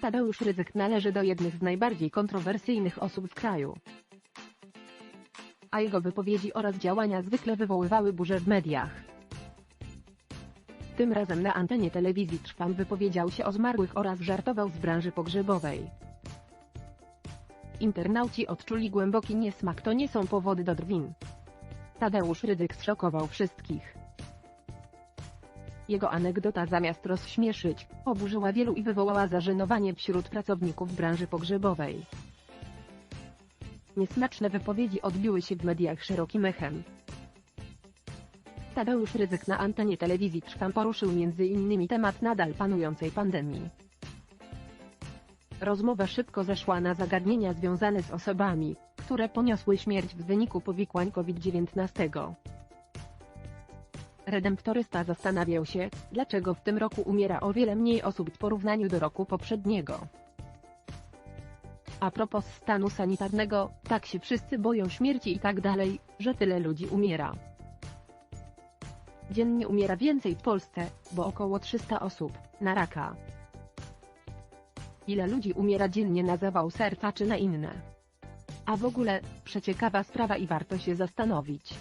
Tadeusz Rydzyk należy do jednych z najbardziej kontrowersyjnych osób w kraju. A jego wypowiedzi oraz działania zwykle wywoływały burzę w mediach. Tym razem na antenie telewizji Trwam wypowiedział się o zmarłych oraz żartował z branży pogrzebowej. Internauci odczuli głęboki niesmak to nie są powody do drwin. Tadeusz Rydzyk zszokował wszystkich. Jego anegdota zamiast rozśmieszyć, oburzyła wielu i wywołała zażenowanie wśród pracowników branży pogrzebowej. Niesmaczne wypowiedzi odbiły się w mediach szerokim echem. Tadeusz Rydzyk na antenie telewizji Trwam poruszył m.in. temat nadal panującej pandemii. Rozmowa szybko zeszła na zagadnienia związane z osobami, które poniosły śmierć w wyniku powikłań COVID-19. Redemptorysta zastanawiał się, dlaczego w tym roku umiera o wiele mniej osób w porównaniu do roku poprzedniego. A propos stanu sanitarnego, tak się wszyscy boją śmierci i tak dalej, że tyle ludzi umiera. Dziennie umiera więcej w Polsce, bo około 300 osób, na raka. Ile ludzi umiera dziennie na zawał serca czy na inne? A w ogóle, przeciekawa sprawa i warto się zastanowić.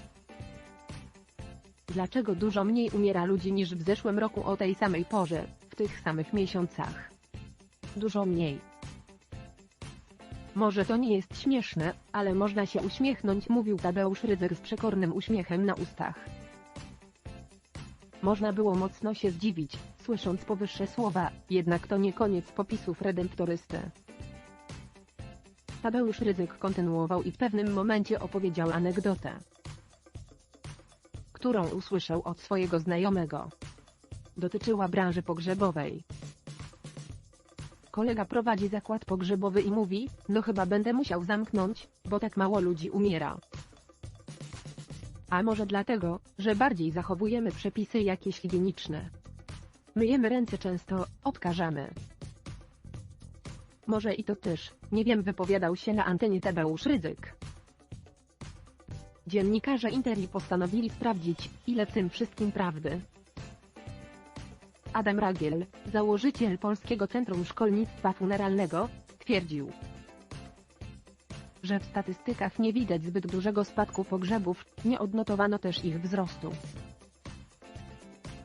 Dlaczego dużo mniej umiera ludzi niż w zeszłym roku o tej samej porze, w tych samych miesiącach? Dużo mniej. Może to nie jest śmieszne, ale można się uśmiechnąć mówił Tadeusz Rydzyk z przekornym uśmiechem na ustach. Można było mocno się zdziwić, słysząc powyższe słowa, jednak to nie koniec popisów redemptorysty. Tadeusz Rydzyk kontynuował i w pewnym momencie opowiedział anegdotę, którą usłyszał od swojego znajomego. Dotyczyła branży pogrzebowej. Kolega prowadzi zakład pogrzebowy i mówi, no chyba będę musiał zamknąć, bo tak mało ludzi umiera. A może dlatego, że bardziej zachowujemy przepisy jakieś higieniczne. Myjemy ręce często, odkażamy. Może i to też, nie wiem wypowiadał się na antenie Tadeusz Rydzyk. Dziennikarze Interi postanowili sprawdzić, ile w tym wszystkim prawdy. Adam Ragiel, założyciel Polskiego Centrum Szkolnictwa Funeralnego, twierdził, że w statystykach nie widać zbyt dużego spadku pogrzebów, nie odnotowano też ich wzrostu.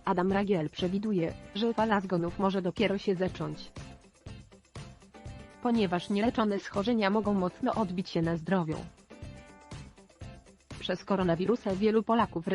Adam Ragiel przewiduje, że fala zgonów może dopiero się zacząć. Ponieważ nieleczone schorzenia mogą mocno odbić się na zdrowiu. Przez koronawirusa wielu Polaków